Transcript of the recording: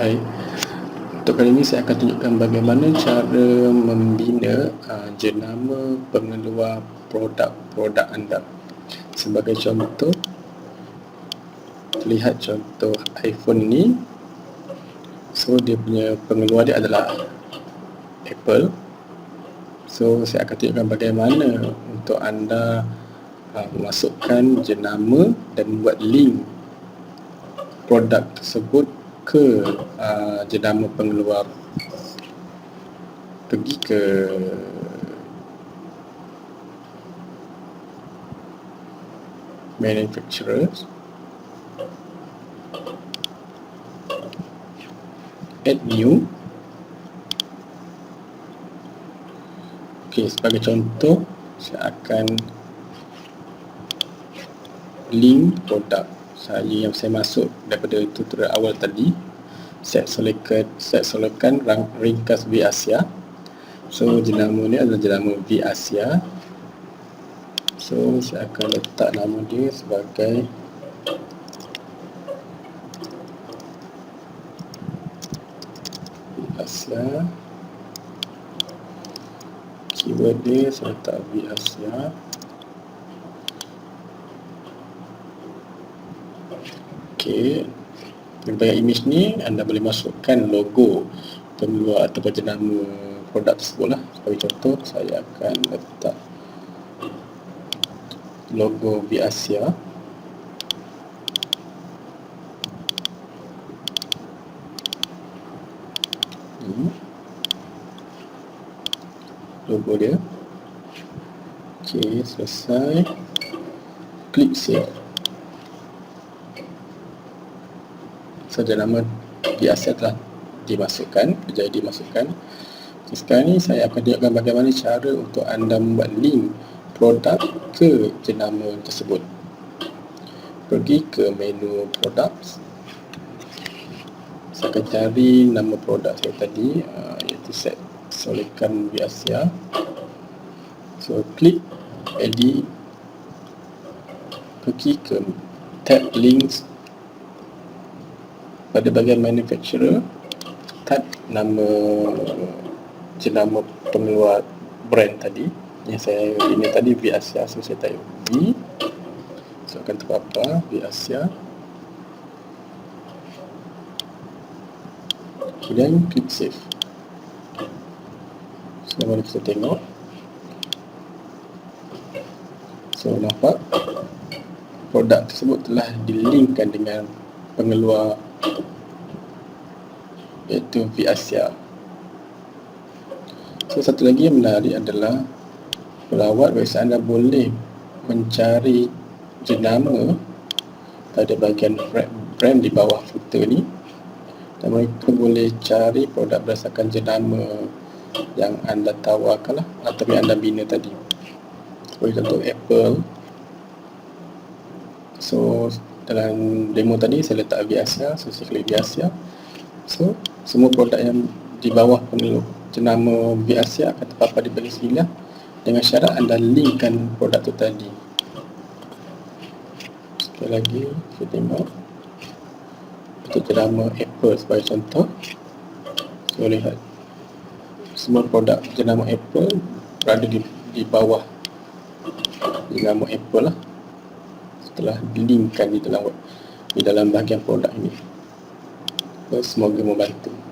Hai, untuk kali ini saya akan tunjukkan bagaimana cara membina uh, jenama pengeluar produk-produk anda. Sebagai contoh, lihat contoh iPhone ini. So, dia punya pengeluar dia adalah Apple. So, saya akan tunjukkan bagaimana untuk anda uh, masukkan jenama dan buat link produk tersebut ke uh, jenama pengeluar pergi ke manufacturers? Add new? Ok sebagai contoh saya akan link produk saya yang saya masuk daripada tutorial awal tadi set selekkan set selekkan ringkas V Asia. So jenama ni adalah jenama V Asia. So saya akan letak nama dia sebagai Asia. Keyword dia saya letak V Asia Okey. Pada image ni anda boleh masukkan logo pengeluar atau jenama produk tersebut lah. Sebagai contoh saya akan letak logo Biasia. Hmm. Logo dia. Okey, selesai. Klik save. Saja nama biasa telah dimasukkan, berjaya dimasukkan. Sekarang ni saya akan tunjukkan bagaimana cara untuk anda membuat link produk ke jenama tersebut. Pergi ke menu products. Saya akan cari nama produk saya tadi uh, iaitu set solekan biasa. So klik edit pergi ke tab links pada bahagian manufacturer type nama jenama pengeluar brand tadi yang saya ini tadi V Asia so saya type V so akan terpapar V Asia. Kemudian klik save. So mari kita tengok. So nampak produk tersebut telah dilinkkan dengan pengeluar iaitu V Asia. So satu lagi yang menarik adalah pelawat bagi anda boleh mencari jenama pada bahagian brand di bawah footer ni. Dan mereka boleh cari produk berdasarkan jenama yang anda tawarkan lah atau yang anda bina tadi. Contoh Apple so dalam demo tadi saya letak Aviasia so saya Aviasia so semua produk yang di bawah penuh jenama Aviasia akan terpapar di bahagian sini dengan syarat anda linkkan produk tu tadi. Sekali lagi kita tengok. Untuk jenama Apple sebagai contoh. Saya lihat. Semua produk jenama Apple berada di, di bawah jenama Apple lah telah dilinkkan di dalam di dalam bahagian produk ini. Semoga membantu.